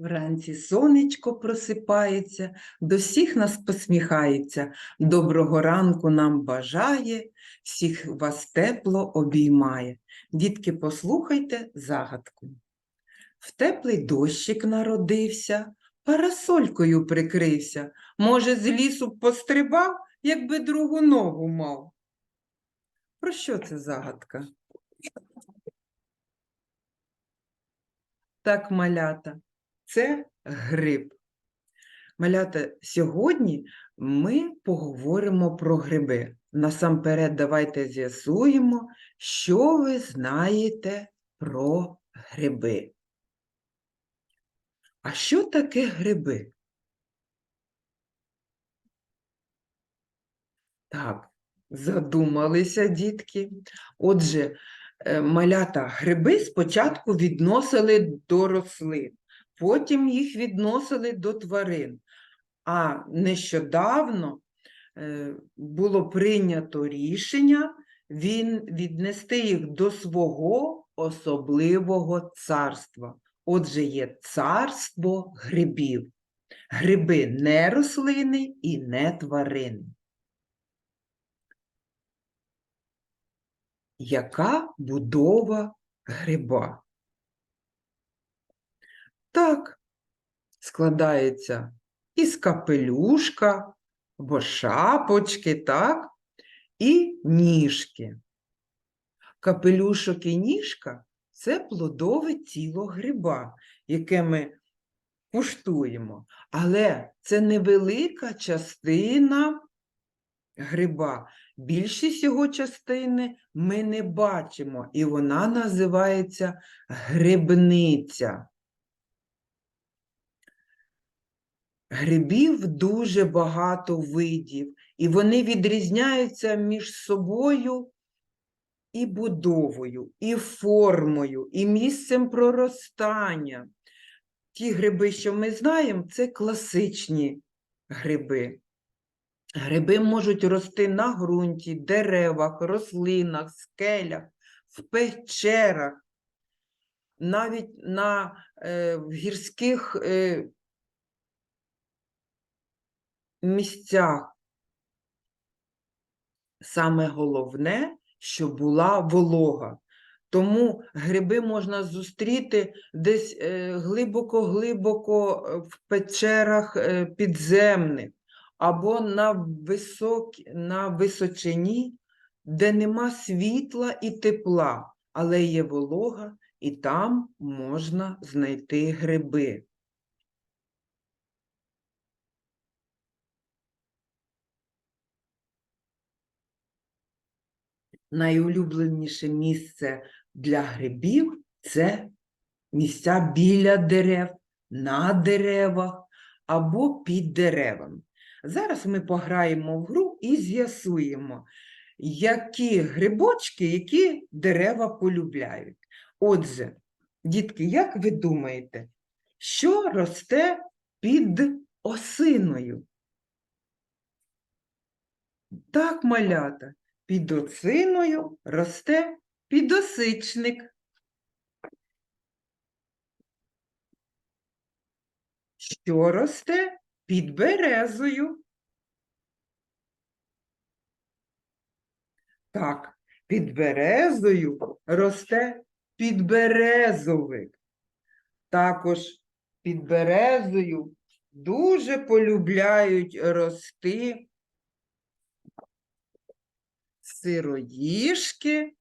Вранці сонечко просипається, до всіх нас посміхається, доброго ранку нам бажає, всіх вас тепло обіймає. Дітки, послухайте загадку. В теплий дощик народився, парасолькою прикрився, може, з лісу пострибав, якби другу ногу мав. Про що це загадка? Так, малята, це гриб. Малята, сьогодні ми поговоримо про гриби. Насамперед, давайте з'ясуємо, що ви знаєте про гриби. А що таке гриби? Так, задумалися дітки. Отже, е, малята гриби спочатку відносили до рослин, потім їх відносили до тварин. А нещодавно е, було прийнято рішення він, віднести їх до свого особливого царства. Отже, є царство грибів. Гриби не рослини і не тварини. Яка будова гриба? Так, складається із капелюшка або шапочки, так, і ніжки. Капелюшок і ніжка це плодове тіло гриба, яке ми куштуємо. Але це невелика частина гриба. Більшість його частини ми не бачимо, і вона називається грибниця. Грибів дуже багато видів, і вони відрізняються між собою і будовою, і формою, і місцем проростання. Ті гриби, що ми знаємо, це класичні гриби. Гриби можуть рости на ґрунті, деревах, рослинах, скелях, в печерах, навіть на е, гірських е, місцях. Саме головне, щоб була волога. Тому гриби можна зустріти десь е, глибоко-глибоко е, в печерах е, підземних або на, високі, на височині, де нема світла і тепла, але є волога, і там можна знайти гриби. Найулюбленіше місце для грибів це місця біля дерев, на деревах або під деревами. Зараз ми пограємо в гру і з'ясуємо, які грибочки, які дерева полюбляють. Отже, дітки, як ви думаєте, що росте під осиною? Так, малята, під осиною росте підосичник. Що росте під березою? Так, під березою росте підберезовик. Також під березою дуже полюбляють рости сироїшки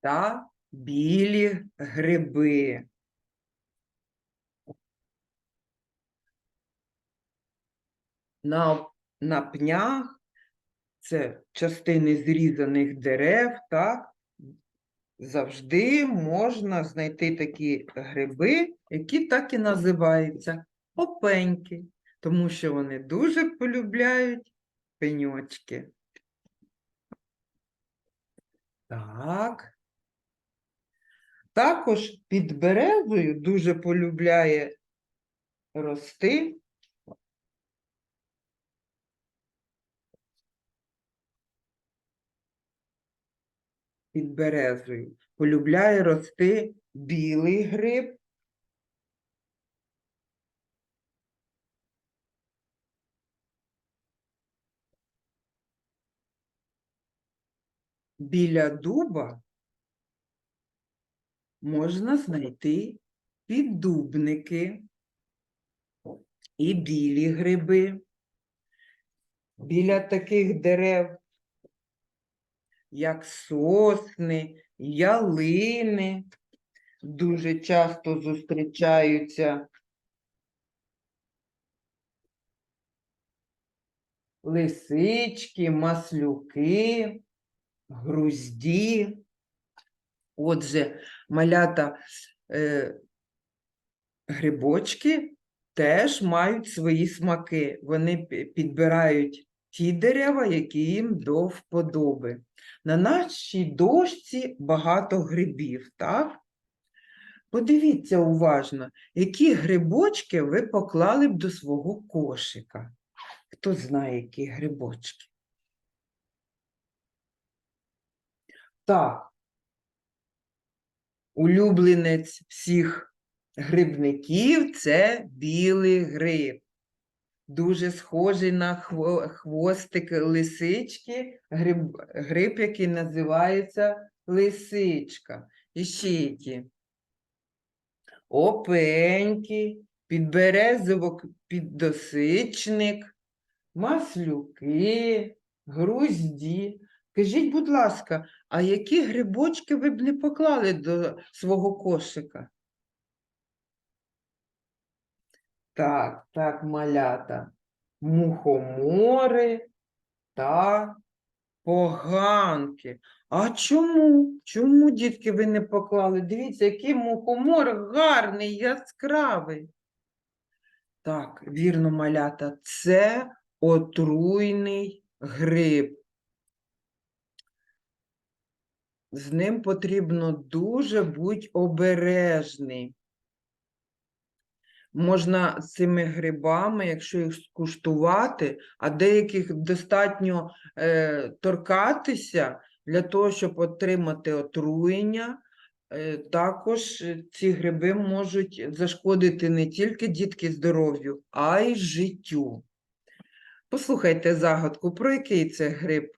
та білі гриби. На, на пнях це частини зрізаних дерев, так? Завжди можна знайти такі гриби, які так і називаються опеньки, тому що вони дуже полюбляють пеньочки. Так. Також під березою дуже полюбляє рости під березою. Полюбляє рости білий гриб. Біля дуба можна знайти піддубники і білі гриби. Біля таких дерев, як сосни, ялини, дуже часто зустрічаються лисички, маслюки, грузді. Отже, малята е, грибочки теж мають свої смаки. Вони підбирають ті дерева, які їм до вподоби. На нашій дошці багато грибів, так? Подивіться уважно, які грибочки ви поклали б до свого кошика. Хто знає, які грибочки? Так, улюбленець всіх грибників це білий гриб. Дуже схожий на хвостик лисички, гриб, гриб, який називається лисичка. І ще які. Опеньки, підберезовик, піддосичник, маслюки, грузді. Кажіть, будь ласка, а які грибочки ви б не поклали до свого кошика? Так, так, малята. Мухомори та поганки. А чому? Чому, дітки, ви не поклали? Дивіться, який мухомор гарний, яскравий. Так, вірно, малята, це отруйний гриб. З ним потрібно дуже бути обережний. Можна цими грибами, якщо їх скуштувати, а деяких достатньо е, торкатися для того, щоб отримати отруєння, е, також ці гриби можуть зашкодити не тільки дітки здоров'ю, а й життю. Послухайте загадку, про який це гриб?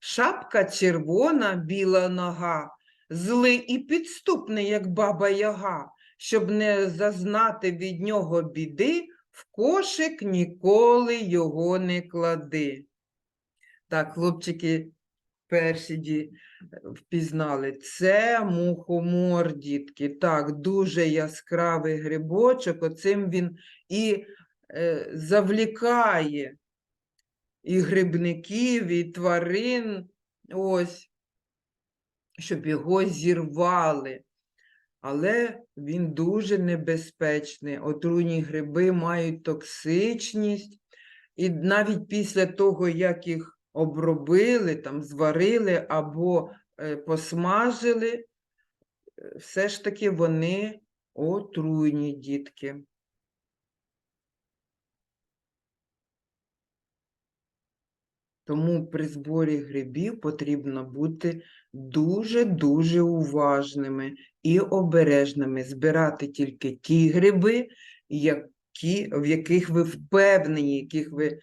Шапка червона, біла нога, злий і підступний, як баба Яга, щоб не зазнати від нього біди, в кошик ніколи його не клади. Так, хлопчики перші ді- впізнали. Це мухомор, дітки. Так, дуже яскравий грибочок, оцим він і е, завлікає і грибників, і тварин, ось, щоб його зірвали. Але він дуже небезпечний. Отруйні гриби мають токсичність, і навіть після того, як їх обробили, там, зварили або е, посмажили, е, все ж таки вони отруйні дітки. Тому при зборі грибів потрібно бути дуже-дуже уважними і обережними. Збирати тільки ті гриби, які, в яких ви впевнені, яких ви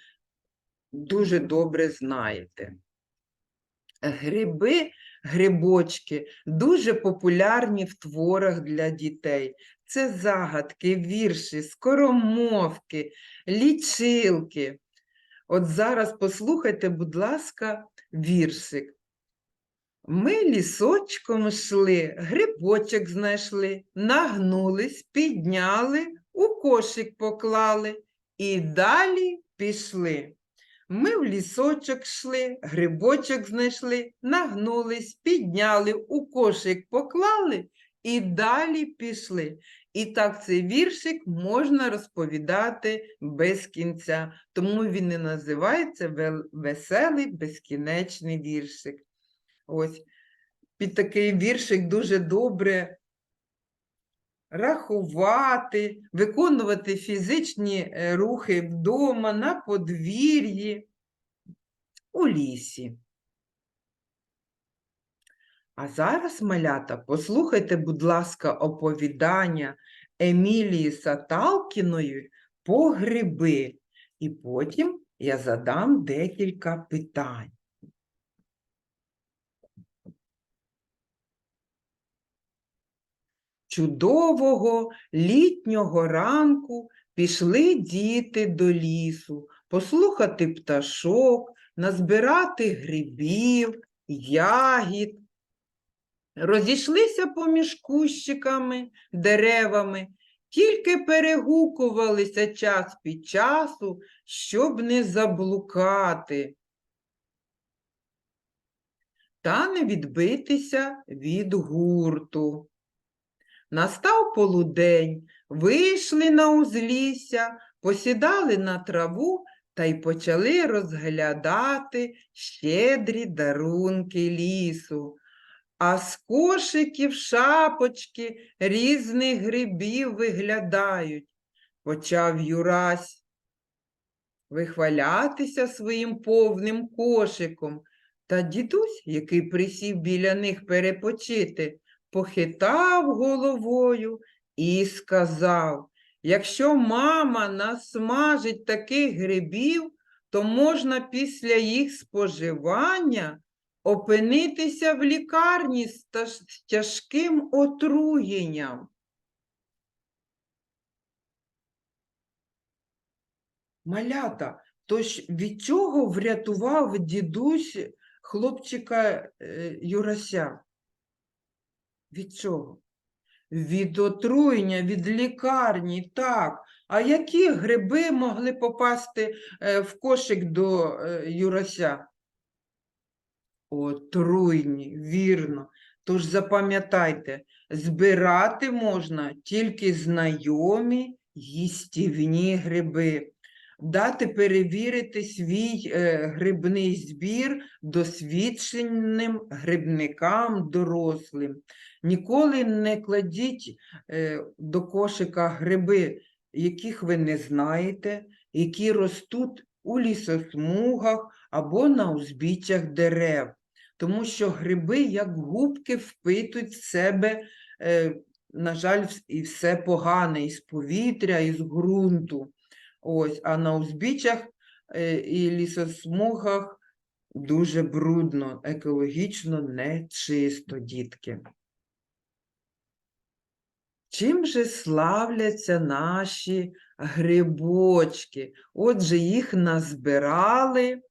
дуже добре знаєте. Гриби, грибочки дуже популярні в творах для дітей. Це загадки, вірші, скоромовки, лічилки. От зараз послухайте, будь ласка, віршик. Ми лісочком йшли, грибочок знайшли, нагнулись, підняли, у кошик поклали і далі пішли. Ми в лісочок йшли, грибочок знайшли, нагнулись, підняли, у кошик поклали і далі пішли. І так цей віршик можна розповідати без кінця, тому він і називається веселий безкінечний віршик. Ось під такий віршик дуже добре рахувати, виконувати фізичні е, рухи вдома, на подвір'ї, у лісі. А зараз, малята, послухайте, будь ласка, оповідання Емілії Саталкіної по гриби, і потім я задам декілька питань. Чудового літнього ранку пішли діти до лісу послухати пташок, назбирати грибів, ягід. Розійшлися поміж кущиками, деревами, тільки перегукувалися час під часу, щоб не заблукати та не відбитися від гурту. Настав полудень, вийшли на узлісся, посідали на траву та й почали розглядати щедрі дарунки лісу. А з кошиків шапочки різних грибів виглядають. Почав Юрась вихвалятися своїм повним кошиком. Та дідусь, який присів біля них перепочити, похитав головою і сказав, якщо мама насмажить таких грибів, то можна після їх споживання опинитися в лікарні з тяжким отруєнням. Малята, тож від чого врятував дідусь хлопчика е, Юрася? Від чого? Від отруєння, від лікарні, так. А які гриби могли попасти е, в кошик до е, Юрася? Отруйні, вірно. Тож запам'ятайте, збирати можна тільки знайомі їстівні гриби. Дати перевірити свій е, грибний збір досвідченим грибникам дорослим. Ніколи не кладіть е, до кошика гриби, яких ви не знаєте, які ростуть у лісосмугах або на узбіччях дерев. Тому що гриби, як губки, впитують в себе, е, на жаль, і все погане із повітря, із ґрунту. Ось, а на узбіччях е, і лісосмугах дуже брудно, екологічно нечисто, дітки. Чим же славляться наші грибочки? Отже, їх назбирали.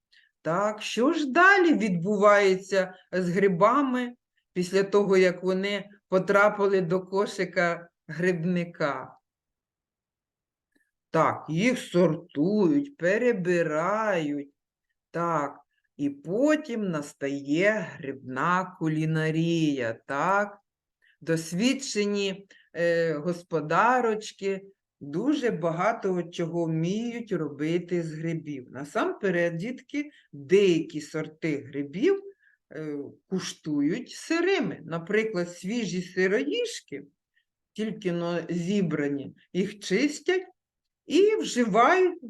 Так, що ж далі відбувається з грибами після того, як вони потрапили до кошика грибника? Так, їх сортують, перебирають. Так, і потім настає грибна кулінарія. Так, досвідчені е, господарочки дуже багато чого вміють робити з грибів. Насамперед, дітки, деякі сорти грибів е, куштують сирими. Наприклад, свіжі сироїшки, тільки но зібрані, їх чистять і вживають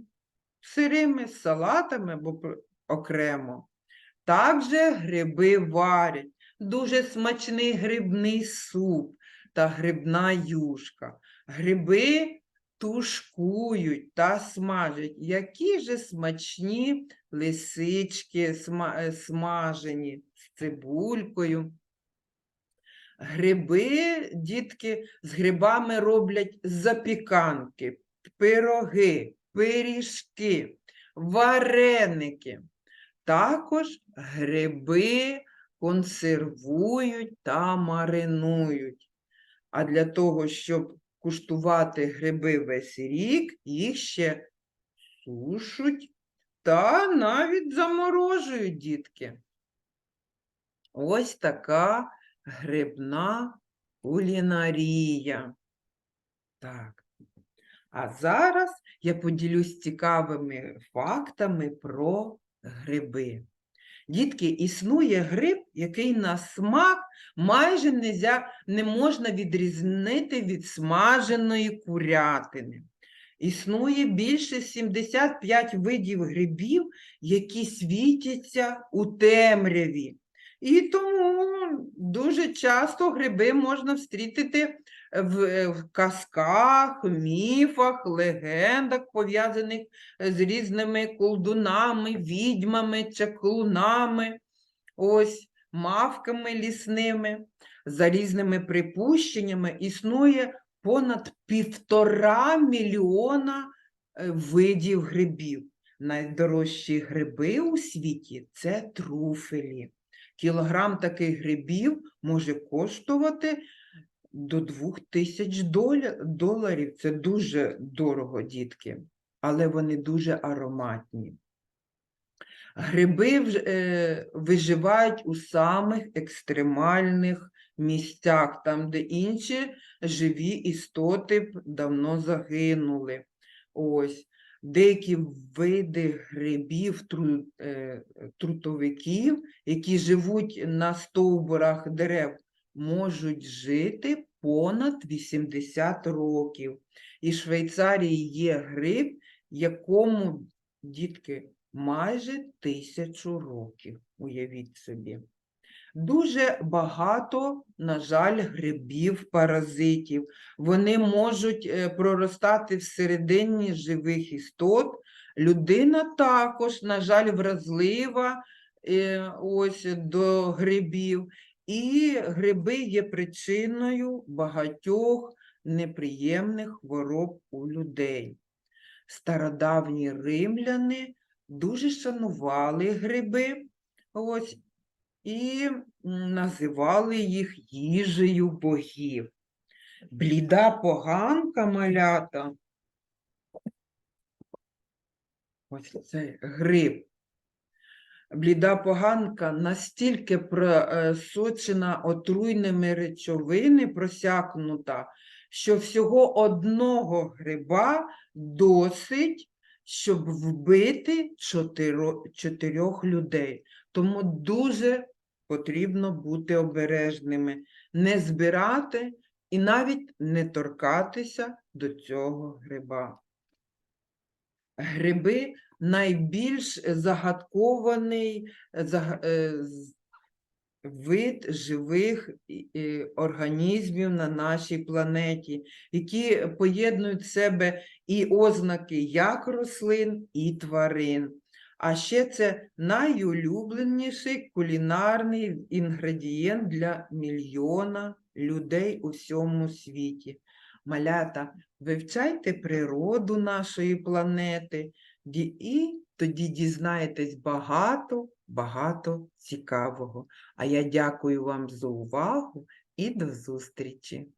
сирими салатами або окремо. Також гриби варять. Дуже смачний грибний суп та грибна юшка. Гриби тушкують та смажать. Які же смачні лисички е, смажені з цибулькою. Гриби, дітки, з грибами роблять запіканки, пироги, пиріжки, вареники. Також гриби консервують та маринують. А для того, щоб куштувати гриби весь рік, їх ще сушуть та навіть заморожують, дітки. Ось така грибна кулінарія. Так. А зараз я поділюсь цікавими фактами про гриби. Дітки, існує гриб, який на смак майже нельзя, не можна відрізнити від смаженої курятини. Існує більше 75 видів грибів, які світяться у темряві. І тому дуже часто гриби можна встрітити в, казках, міфах, легендах, пов'язаних з різними колдунами, відьмами, чаклунами, ось, мавками лісними. За різними припущеннями існує понад півтора мільйона е, видів грибів. Найдорожчі гриби у світі це труфелі. Кілограм таких грибів може коштувати до 2000 доля- доларів. Це дуже дорого, дітки, але вони дуже ароматні. Гриби е, виживають у самих екстремальних місцях, там, де інші живі істоти давно загинули. Ось. Деякі види грибів, е, трутовиків, які живуть на стовбурах дерев, можуть жити понад 80 років. І в Швейцарії є гриб, якому дітки майже тисячу років, уявіть собі. Дуже багато, на жаль, грибів, паразитів. Вони можуть е, проростати всередині живих істот. Людина також, на жаль, вразлива е, ось, до грибів. І гриби є причиною багатьох неприємних хвороб у людей. Стародавні римляни дуже шанували гриби, ось, і називали їх їжею богів. Бліда поганка малята. Ось це гриб. Бліда поганка настільки просочена отруйними речовини, просякнута, що всього одного гриба досить, щоб вбити чотирьох людей. Тому дуже потрібно бути обережними, не збирати і навіть не торкатися до цього гриба. Гриби найбільш загадкований е, вид живих організмів на нашій планеті, які поєднують в себе і ознаки як рослин, і тварин. А ще це найулюбленіший кулінарний інгредієнт для мільйона людей у всьому світі. Малята, вивчайте природу нашої планети, і тоді дізнаєтесь багато, багато цікавого. А я дякую вам за увагу і до зустрічі!